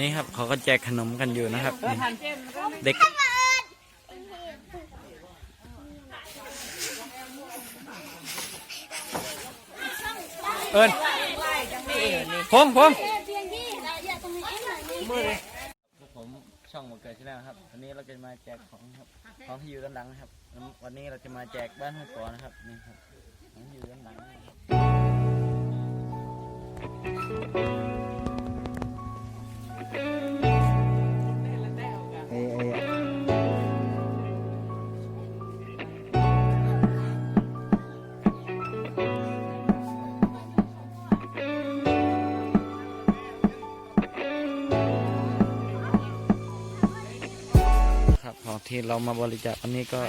นี่ครับเขาก็แจกขนมกันอยู่นะครับนี่เด็กเอิญพงพงผมช่องหมดเกิดที่แล้วครับวันนี้เราจะมาแจกของครับของที่อยู่ด้านหลังนะครับ วันนี้เราจะมาแจกบ้านห้องกอนะครับนี่ครับของที่อยู่ด้านหลังนะครับ ไอ้ไอ้ครับของที่เรามาบริจาควันนี้ก็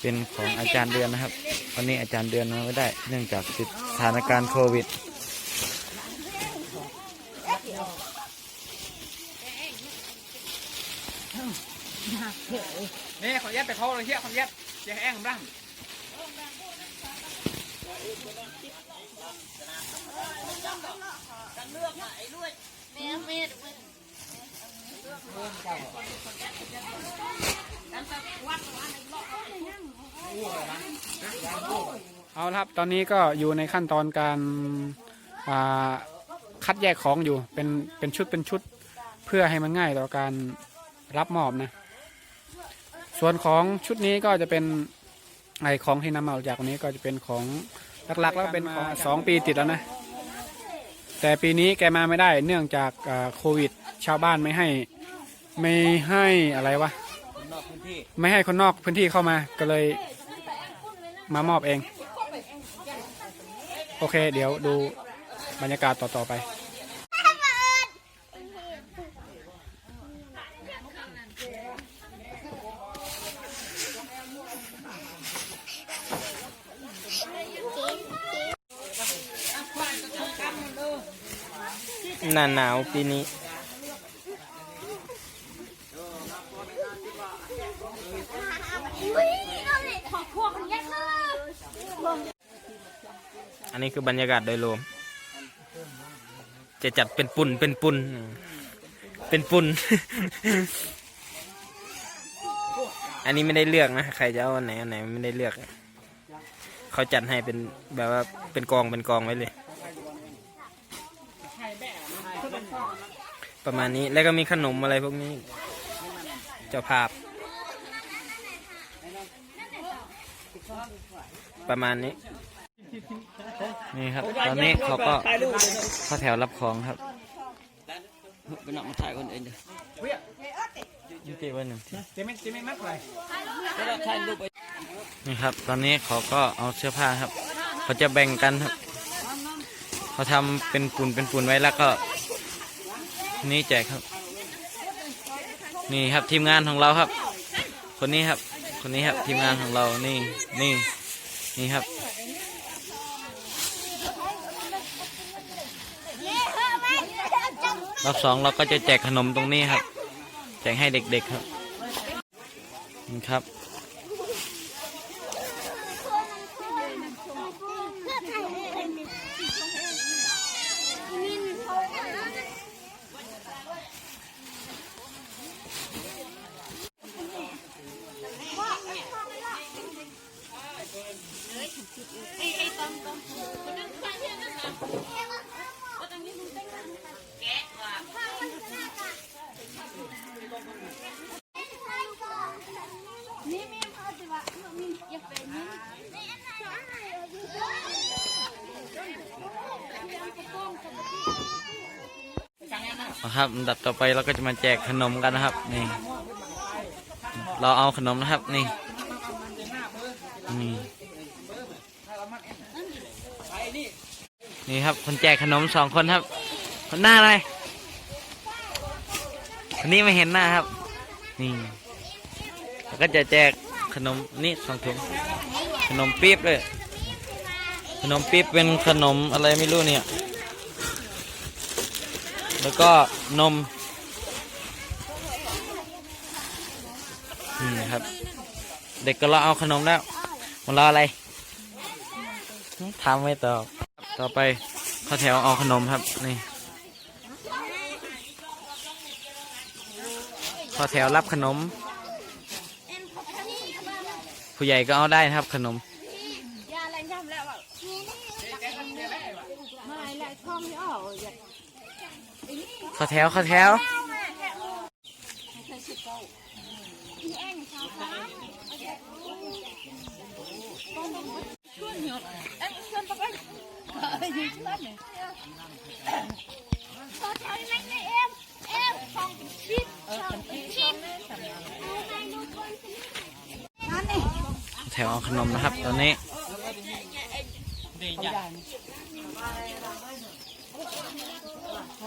เป็นของอาจารย์เดือนนะครับ วันนี้อาจารย์เดือนมาไม่ได้ เนื่องจากติดสถานการณ์โควิด นี่ขอยัดไปเขาเลยเฮียขอยัดเจ๊แอ้งร่างเอาละครับตอนนี้ก็อยู่ในขั้นตอนการาคัดแยกของอยู่เป็นเป็นชุดเป็นชุด เพื่อให้มันง่ายต่อการรับมอบนะ ส่วนของชุดนี้ก็จะเป็นไอของที่นำมาจากวันนี้ก็จะเป็นของหลักๆ แล้วเป็นของสองปีติดแล้วนะ แต่ปีนี้แกมาไม่ได้เนื่องจากโควิด ชาวบ้านไม่ให้ไม่ให้อะไรวะไม่ให้คนนอกพื้นที่เข้ามาก็เลยมามอบเอง โอเค เดี๋ยวดูบรรยากาศต่อๆไป หน้าหนาวปีนี้ อันนี้คือบรรยากาศโดยรวม จะจัดเป็นปุ่นเป็นปุ่นเป็นปุ่น อันนี้ไม่ได้เลือกนะ ใครจะเอาอันไหนอันไหนไม่ได้เลือก เขาจัดให้เป็นแบบว่าเป็นกองเป็นกองไว้เลย ประมาณนี้แล้วก็มีขนมอะไรพวกนี้ เจ้าภาพ ประมาณนี้ นี่ครับ ตอนนี้เขาก็เข้าแถวรับของครับเป็นนักมาถ่ายคนอื่นจ้ะยี่สิบวันหนึ่งเจไม่เจไม่มัดเลยนี่ครับ ตอนนี้เขาก็เอาเสื้อผ้าครับ เขาจะแบ่งกันครับ เขาทำเป็นปุ่นเป็นปุ่นไว้แล้วก็ นี่แจกครับ นี่ครับทีมงานของเราครับ คนนี้ครับ คนนี้ครับทีมงานของเรานี่นี่นี่ครับ รอบสองเราก็จะแจกขนมตรงนี้ครับ แจกให้เด็กๆครับนี่ครับ นี่มีพอดีว่ามีอยากเป็นนี่ นะครับอันดับต่อไปเราก็จะมาแจกขนมกันนะครับ นี่ เราเอาขนมนะครับ นี่นี่นี่ครับ คนแจกขนมสองคนครับ คนหน้าอะไรคนนี้ไม่เห็นหน้าครับ นี่แล้วก็จะแจกขนมนี่สองถุงขนมปี๊บเลย ขนมปี๊บเป็นขนมอะไรไม่รู้เนี่ย แล้วก็นมนี่ครับ เด็กก็รอเอาขนมแล้วมารออะไรถามไม่ตอบต่อไปเข้าแถวเอาขนมครับนี่ข้าแถวรับขนม ผู้ใหญ่ก็เอาได้นะครับขนม ยาอะไรทำแล้วอะไม่แหละท่องไม่ออกอย่า เข้าแถวเข้าแถวพี่แองชาวฟ้าช่วยหยดเอ็งชวน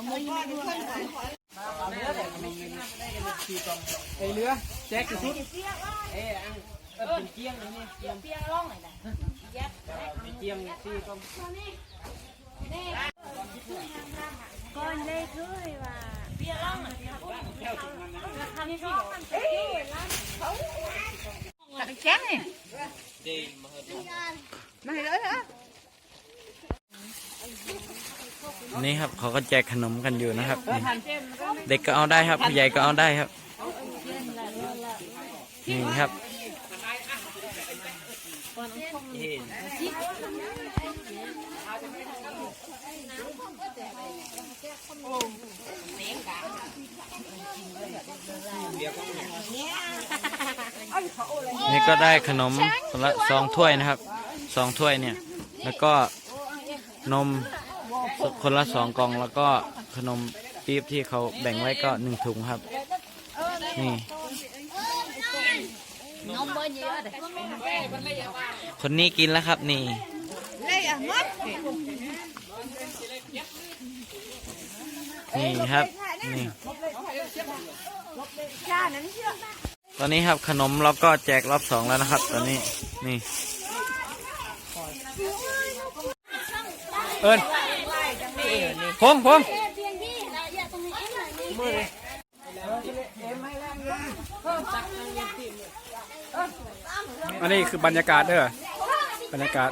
ไปเฮ้ยช่วยหน่อยขอถอยมันเลยเอ็มเอ็มของชิดของชิดเอาไปดูคนนั่นนี่แถวเอาขนมนะครับตอนนี้ไอ้เรือแจ็คสุดก่อนได้ด้วยว่าเบียร่องอะทำช่องมันเอ้ยร้านแจ็คนี่ไม่เลยเหรอ นี่ครับเขาก็แจกขนมกันอยู่นะครับนี่เด็กก็เอาได้ครับผู้ใหญ่ก็เอาได้ครับนี่ครับนี่ก็ได้ขนมคนละสองถ้วยนะครับสองถ้วยเนี่ย แล้วก็นม คนละสองกล่องแล้วก็ขนมปี๊บที่เขาแบ่งไว้ก็หนึ่งถุงครับ นี่นมเยอะเลยคนนี้กินแล้วครับนี่นี่ครับนี่ตอนนี้ครับขนมเราก็แจกรอบสองแล้วนะครับ ตอนนี้นี่ เอิญ พงพงอันนี้คือบรรยากาศเด้อบรรยากาศ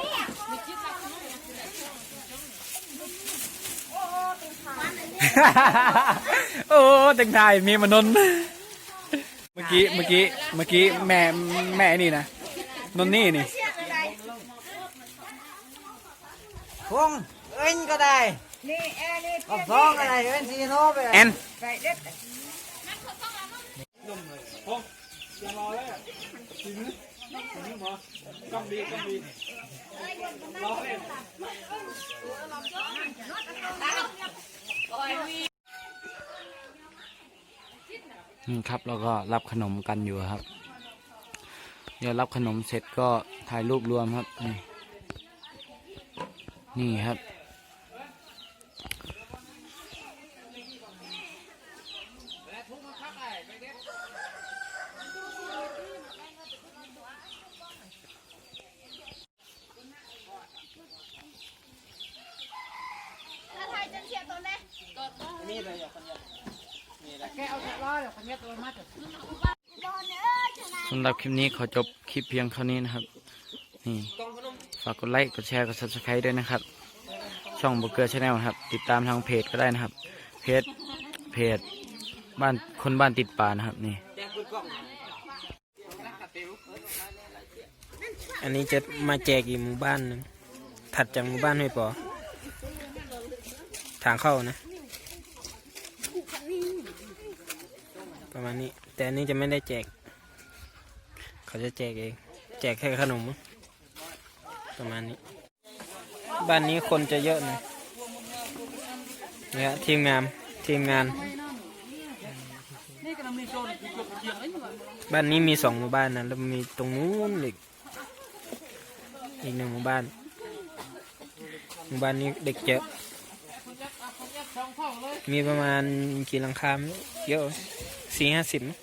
โอ้แต่งไทยมีมนนเมื่อกี้เมื่อกี้เมื่อกี้แม่แม่นี่นะนนนี่นี่พงเอ็นก็ได้ กับท้องอะไรเอ็นซีโนไปแอนนี่ครับเราก็รับขนมกันอยู่ครับ เดี๋ยวรับขนมเสร็จก็ถ่ายรูปรวมครับ นี่นี่ครับ ถ้าไทยจะเชียร์ตัวเล็ก แกเอาเสร็จร้อยแล้วคนนี้ตัวมัด โดนเอ้ยชนะ สำหรับคลิปนี้ขอจบคลิปเพียงเท่านี้นะครับ นี่ฝากกดไลค์กดแชร์กด subscribe ด้วยนะครับ ช่องบุกเกอร์ชาแนลครับ ติดตามทางเพจก็ได้นะครับ เพจเพจบ้านคนบ้านติดป่านะครับนี่ อันนี้จะมาแจกอีกหมู่บ้านหนึงถัดจากหมู่บ้านห้วยปอทางเข้านะ ประมาณนี้ แต่อันนี้จะไม่ได้แจก เขาจะแจกเอง แจกแค่ขนม ประมาณนี้ บ้านนี้คนจะเยอะหนะเนี่ยทีมงานทีมงาน บ้านนี้มีสองหมู่บ้านนะ แล้วมีตรงนู้นอีกอีกหนึ่งหมู่บ้านหมู่บ้านนี้เด็กเยอะมีประมาณกี่หลังคาเยอะ สี่ห้าสิบมั้ง